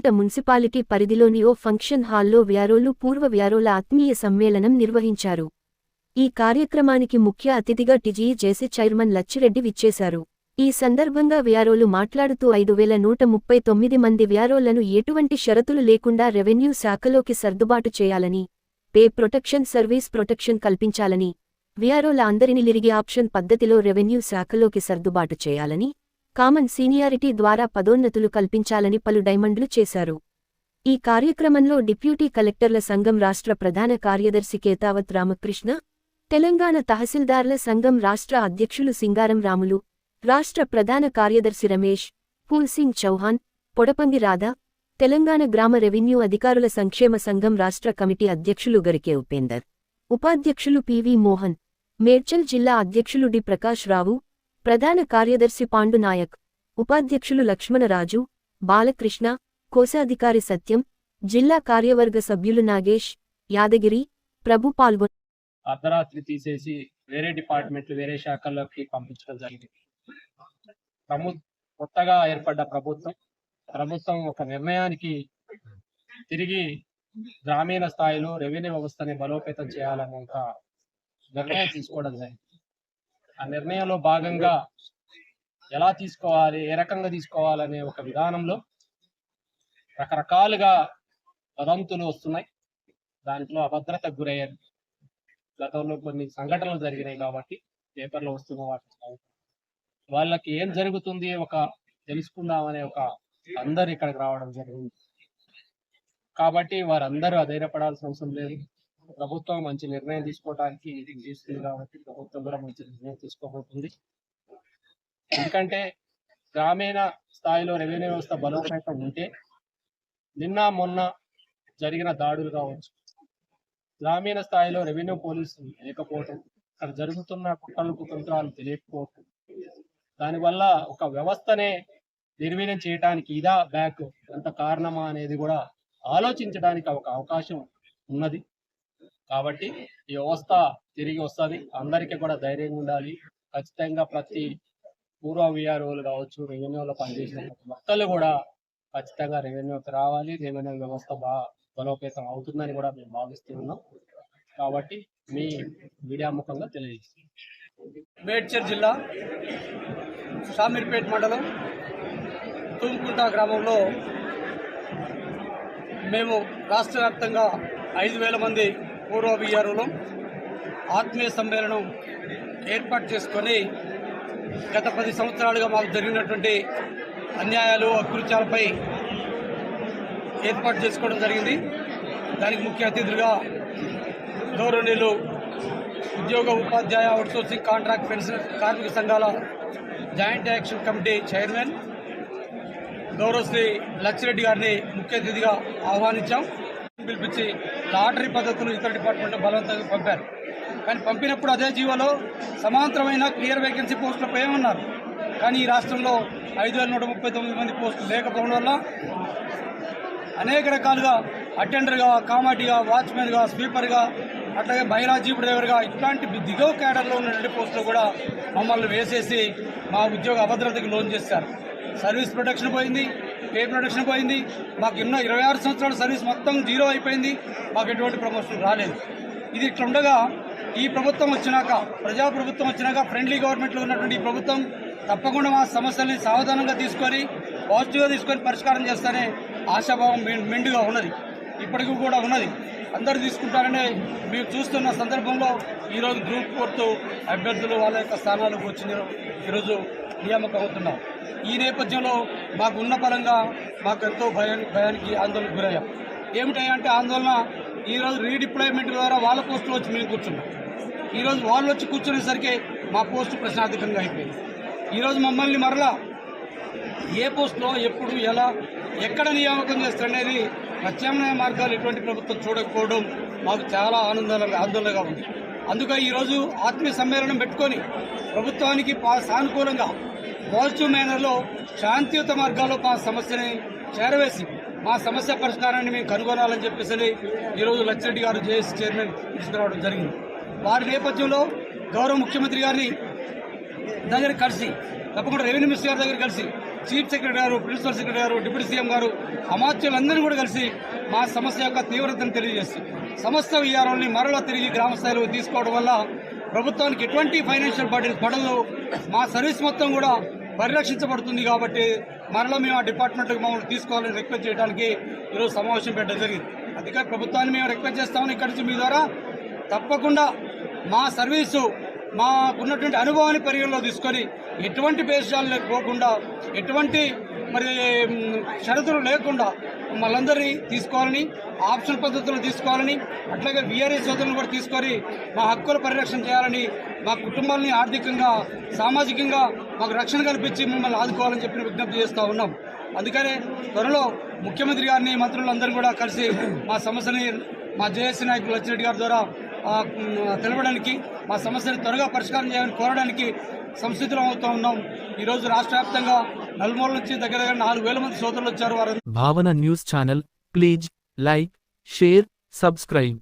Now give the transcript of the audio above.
Renigunta municipality పరిధిలోని ఓ function హాల్లో వ్యారోలు పూర్వ వ్యారోల ఆత్మీయ సమ్మేళనం నిర్వహించారు. ఈ కార్యక్రమానికి ముఖ్య అతిథిగా టిజీ జేసి చైర్మన్ లచ్చిరెడ్డి విచ్చేశారు. ఈ సందర్భంగా వ్యారోలు మాట్లాడుతూ ఐదు వేల నూట ముప్పై తొమ్మిది మంది వ్యారోలను ఎటువంటి షరతులు లేకుండా రెవెన్యూ శాఖలోకి సర్దుబాటు చేయాలని పే ప్రొటెక్షన్ సర్వీస్ ప్రొటెక్షన్ కల్పించాలని వ్యారోల అందరిని లిరిగి ఆప్షన్ పద్ధతిలో రెవెన్యూ శాఖలోకి సర్దుబాటు చేయాలని కామన్ సీనియారిటీ ద్వారా పదోన్నతులు కల్పించాలని పలు డైమండ్లు చేశారు. ఈ కార్యక్రమంలో డిప్యూటీ కలెక్టర్ల సంఘం రాష్ట్ర ప్రధాన కార్యదర్శి కేతావత్ రామకృష్ణ తెలంగాణ తహసీల్దార్ల సంఘం రాష్ట్ర అధ్యక్షులు సింగారం రాములు రాష్ట్ర ప్రధాన కార్యదర్శి రమేష్ పూల్సింగ్ చౌహాన్ పొడపంగి రాధా తెలంగాణ గ్రామ రెవెన్యూ అధికారుల సంక్షేమ సంఘం రాష్ట్ర కమిటీ అధ్యక్షులు గరికే ఉపేందర్ ఉపాధ్యక్షులు పివి మోహన్ మేడ్చల్ జిల్లా అధ్యక్షులు డి ప్రకాష్ రావు ప్రధాన కార్యదర్శి పాండు నాయక్ ఉపాధ్యక్షులు లక్ష్మణరాజు బాలకృష్ణ కోశాధికారి సత్యం జిల్లా కార్యవర్గ సభ్యులు నాగేష్ యాదగిరి ప్రభు పాల్గొన అర్ధరాత్రి తీసేసి వేరే డిపార్ట్మెంట్లు వేరే శాఖల్లోకి పంపించడం జరిగింది. ప్రభు కొత్తగా ఏర్పడ్డ ప్రభుత్వం ప్రభుత్వం ఒక నిర్ణయానికి తిరిగి గ్రామీణ స్థాయిలో రెవెన్యూ వ్యవస్థని బలోపేతం చేయాలని ఒక నిర్ణయం తీసుకోవడం జరిగింది. ఆ నిర్ణయంలో భాగంగా ఎలా తీసుకోవాలి ఏ రకంగా తీసుకోవాలనే ఒక విధానంలో రకరకాలుగా వదంతులు వస్తున్నాయి. దాంట్లో అభద్రతకు గురయ్యారు. గతంలో కొన్ని సంఘటనలు జరిగినాయి కాబట్టి పేపర్లో వస్తున్న వాటి వాళ్ళకి ఏం జరుగుతుంది ఒక తెలుసుకుందామనే ఒక అందరు ఇక్కడికి రావడం జరిగింది. కాబట్టి వారందరూ అధైర్యపడాల్సిన అవసరం లేదు. ప్రభుత్వం మంచి నిర్ణయం తీసుకోవడానికి ఇది చేస్తుంది కాబట్టి ప్రభుత్వం కూడా మంచి నిర్ణయం తీసుకోబోతుంది. ఎందుకంటే గ్రామీణ స్థాయిలో రెవెన్యూ వ్యవస్థ బలోపేతం ఉంటే నిన్న మొన్న జరిగిన దాడులు కావచ్చు గ్రామీణ స్థాయిలో రెవెన్యూ పోలీసు లేకపోవటం అక్కడ జరుగుతున్న కుట్రలకు తంత్రాలు తెలియకపోవటం దానివల్ల ఒక వ్యవస్థనే నిర్వీర్యం చేయడానికి ఇదా బ్యాక్? ఎంత కారణమా అనేది కూడా ఆలోచించడానికి ఒక అవకాశం ఉన్నది. కాబట్టి ఈ వ్యవస్థ తిరిగి వస్తుంది. అందరికీ కూడా ధైర్యంగా ఉండాలి. ఖచ్చితంగా ప్రతి పూర్వ విఆర్ఓలు కావచ్చు రెవెన్యూలో పనిచేసిన ప్రతి కూడా ఖచ్చితంగా రెవెన్యూకి రావాలి. రెవెన్యూ వ్యవస్థ బాగా బలోపేతం అవుతుందని కూడా మేము భావిస్తూ ఉన్నాం కాబట్టి మీ మీడియా ముఖంగా తెలియజేస్తాం. మేడ్చర్ జిల్లా షామీర్పేట్ మండలం తూముకుంట గ్రామంలో మేము రాష్ట్ర వ్యాప్తంగా ఐదు వేల మంది పూర్వ విఆర్ఓలు ఆత్మీయ సమ్మేళనం ఏర్పాటు చేసుకొని గత పది సంవత్సరాలుగా మాకు జరిగినటువంటి అన్యాయాలు అకృత్యాలపై ఏర్పాటు చేసుకోవడం జరిగింది. దానికి ముఖ్య అతిథులుగా గౌరవనీయులు ఉద్యోగ ఉపాధ్యాయ అవుట్సోర్సింగ్ కాంట్రాక్ట్ పెన్షన్ కార్మిక సంఘాల జాయింట్ యాక్షన్ కమిటీ చైర్మన్ గౌరవశ్రీ లచ్చిరెడ్డి గారిని ముఖ్య అతిథిగా ఆహ్వానించాం. పిలిపించి లాటరీ పద్ధతులు ఇతర డిపార్ట్మెంట్ బలవంతంగా పంపారు. కానీ పంపినప్పుడు అదే జీవోలో సమాంతరమైన క్లియర్ వేకెన్సీ పోస్టులపై ఉన్నారు. కానీ ఈ రాష్ట్రంలో ఐదు వేల నూట ముప్పై తొమ్మిది మంది పోస్టులు లేకపోవడం వల్ల అనేక రకాలుగా అటెండర్గా కామాటిగా వాచ్మెన్గా స్వీపర్గా అట్లాగే మహిళా జీప్ డ్రైవర్గా ఇట్లాంటి దిగువ క్యాడర్లో ఉన్నటువంటి పోస్టులు కూడా మమ్మల్ని వేసేసి మా ఉద్యోగ అభద్రతకి లోన్ చేశారు. సర్వీస్ ప్రొటెక్షన్ పోయింది. పే ప్రొడక్షన్ పోయింది? మాకు ఉన్న ఇరవై ఆరు సంవత్సరాల సర్వీస్ మొత్తం జీరో అయిపోయింది. మాకు ఎటువంటి ప్రమోషన్ రాలేదు. ఇది ఇట్లుండగా ఈ ప్రభుత్వం వచ్చినాక ప్రజా ప్రభుత్వం వచ్చినాక ఫ్రెండ్లీ గవర్నమెంట్లో ఉన్నటువంటి ఈ ప్రభుత్వం తప్పకుండా మా సమస్యల్ని సావధానంగా తీసుకొని పాజిటివ్గా తీసుకొని పరిష్కారం చేస్తానే ఆశాభావం మెండుగా ఉన్నది. ఇప్పటికీ కూడా ఉన్నది. అందరు తీసుకుంటారనే మీరు చూస్తున్న సందర్భంలో ఈరోజు గ్రూప్ కోర్టు అభ్యర్థులు వాళ్ళ యొక్క స్థానాలకు వచ్చిన ఈరోజు నియామకం అవుతున్నాం. ఈ నేపథ్యంలో మాకు ఉన్న పరంగా మాకు ఎంతో భయానికి భయానికి ఆందోళనకు గురయ్యాం. ఏమిటంటే అంటే ఆందోళన ఈరోజు రీడిప్లాయ్మెంట్ ద్వారా వాళ్ళ పోస్టులు వచ్చి మేము కూర్చున్నాం. ఈరోజు వాళ్ళు వచ్చి కూర్చునేసరికి మా పోస్టు ప్రశ్నార్థకంగా అయిపోయింది. ఈరోజు మమ్మల్ని మరలా ఏ పోస్టులో ఎప్పుడు ఎలా ఎక్కడ నియామకం చేస్తారనేది ప్రత్యామ్నాయ మార్గాలు ఎటువంటి ప్రభుత్వం చూడకపోవడం మాకు చాలా ఆనందాల ఆందోళనగా ఉంది. అందుకే ఈరోజు ఆత్మీయ సమ్మేళనం పెట్టుకొని ప్రభుత్వానికి పా- సానుకూలంగా పాజిటివ్ మేనర్లో శాంతియుత మార్గాల్లో మా సమస్యని చేరవేసి మా సమస్య పరిష్కారాన్ని మేము కనుగొనాలని చెప్పేసి ఈరోజు లచ్చిరెడ్డి గారు జేఎస్ చైర్మన్ తీసుకురావడం జరిగింది. వారి నేపథ్యంలో గౌరవ ముఖ్యమంత్రి గారిని దగ్గర కలిసి తప్పకుండా రెవెన్యూ మినిస్టర్ గారి దగ్గర కలిసి చీఫ్ సెక్రటరీ గారు ప్రిన్సిపల్ సెక్రటరీ గారు డిప్యూటీ సీఎం గారు అమాత్యులందరూ కూడా కలిసి మా సమస్య యొక్క తీవ్రతను తెలియజేస్తుంది సమస్త విహారాన్ని మరలా తిరిగి గ్రామ స్థాయిలో తీసుకోవడం వల్ల ప్రభుత్వానికి ఎటువంటి ఫైనాన్షియల్ బర్డెన్ పడదు మా సర్వీస్ మొత్తం కూడా పరిరక్షించబడుతుంది కాబట్టి మరలా మేము ఆ డిపార్ట్మెంట్కి మమ్మల్ని తీసుకోవాలని రిక్వెస్ట్ చేయడానికి ఈరోజు సమావేశం పెట్టడం జరిగింది. అందుకే ప్రభుత్వాన్ని మేము రిక్వెస్ట్ చేస్తామని ఇక్కడి నుంచి మీ ద్వారా తప్పకుండా మా సర్వీసు మాకున్నటువంటి అనుభవాన్ని పరిగణలో తీసుకొని ఎటువంటి భేషాలు లేకపోకుండా ఎటువంటి మరి షరతులు లేకుండా మళ్ళందరినీ తీసుకోవాలని ఆప్షన్ పద్ధతులు తీసుకోవాలని అట్లాగే విఆర్ఏ సోదరులను కూడా తీసుకొని మా హక్కుల పరిరక్షణ చేయాలని మా కుటుంబాలని ఆర్థికంగా సామాజికంగా మాకు రక్షణ కల్పించి మిమ్మల్ని ఆదుకోవాలని చెప్పిన విజ్ఞప్తి చేస్తూ ఉన్నాం. అందుకనే త్వరలో ముఖ్యమంత్రి గారిని మంత్రులందరూ కూడా కలిసి మా సమస్యని మా జేఏసీ నాయకులు లచ్చిరెడ్డి గారి ద్వారా తెలపడానికి మా సమస్యను త్వరగా పరిష్కారం చేయాలని కోరడానికి సంసిద్ధం అవుతూ ఉన్నాం. ఈరోజు రాష్ట్ర వ్యాప్తంగా నలుమూల నుంచి దగ్గర దగ్గర నాలుగు వేల మంది సోదరులు వచ్చారు. వారు Bhavana news channel please like share subscribe.